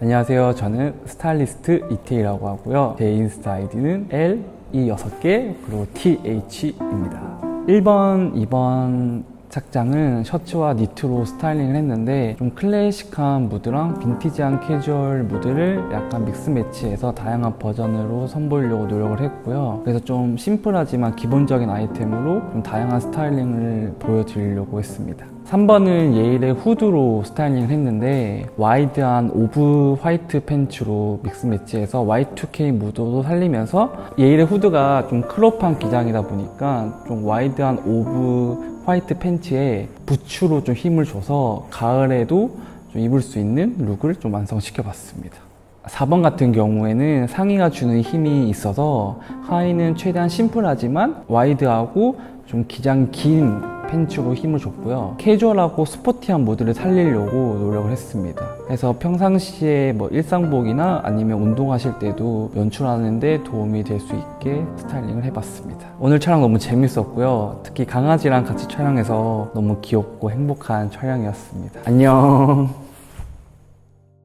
안녕하세요. 저는 스타일리스트 이태희라고 하고요. 제 인스타 아이디는 L 이 6개 그리고 TH입니다. 1번, 2번 착장은 셔츠와 니트로 스타일링을 했는데 좀 클래식한 무드랑 빈티지한 캐주얼 무드를 약간 믹스 매치해서 다양한 버전으로 선보이려고 노력을 했고요. 그래서 좀 심플하지만 기본적인 아이템으로 좀 다양한 스타일링을 보여드리려고 했습니다. 3번은 예일의 후드로 스타일링을 했는데 와이드한 오브 화이트 팬츠로 믹스 매치해서 Y2K 무드도 살리면서 예일의 후드가 좀 크롭한 기장이다 보니까 좀 와이드한 오브 화이트 팬츠에 부츠로 좀 힘을 줘서 가을에도 좀 입을 수 있는 룩을 좀 완성시켜 봤습니다. 4번 같은 경우에는 상의가 주는 힘이 있어서 하의는 최대한 심플하지만 와이드하고 좀 기장 긴 팬츠로 힘을 줬고요. 캐주얼하고 스포티한 모드를 살리려고 노력을 했습니다. 그래서 평상시에 뭐 일상복이나 아니면 운동하실 때도 연출하는데 도움이 될 수 있게 스타일링을 해봤습니다. 오늘 촬영 너무 재밌었고요. 특히 강아지랑 같이 촬영해서 너무 귀엽고 행복한 촬영이었습니다. 안녕.